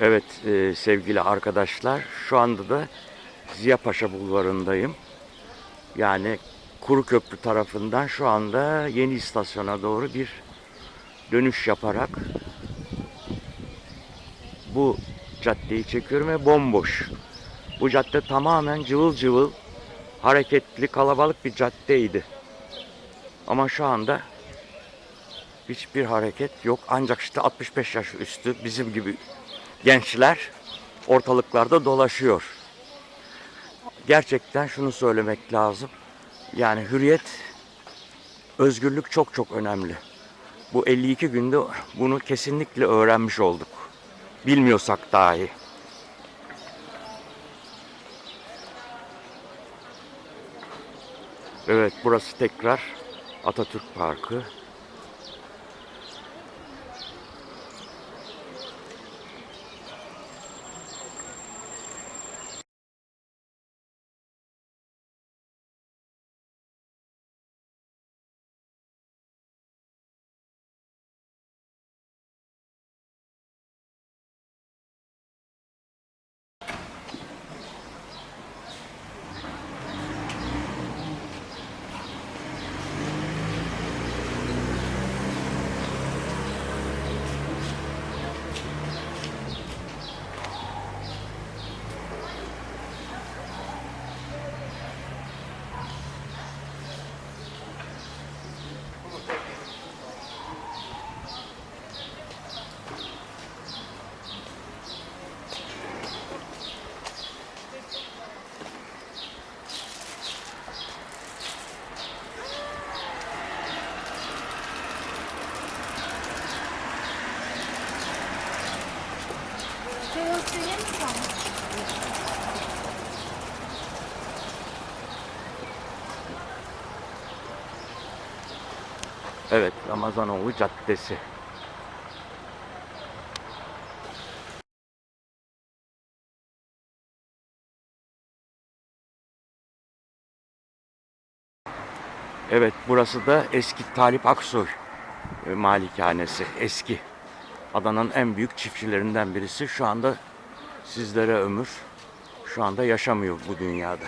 Evet e, sevgili arkadaşlar şu anda da Ziya Paşa Bulvarı'ndayım. Yani Kuru Köprü tarafından şu anda yeni istasyona doğru bir dönüş yaparak bu caddeyi çekiyorum ve bomboş. Bu cadde tamamen cıvıl cıvıl hareketli kalabalık bir caddeydi. Ama şu anda hiçbir hareket yok. Ancak işte 65 yaş üstü bizim gibi gençler ortalıklarda dolaşıyor. Gerçekten şunu söylemek lazım. Yani hürriyet, özgürlük çok çok önemli. Bu 52 günde bunu kesinlikle öğrenmiş olduk. Bilmiyorsak dahi. Evet burası tekrar Atatürk Parkı. Evet Ramazanoğlu Caddesi. Evet burası da eski Talip Aksoy e, malikanesi. Eski. Adana'nın en büyük çiftçilerinden birisi. Şu anda sizlere ömür. Şu anda yaşamıyor bu dünyada.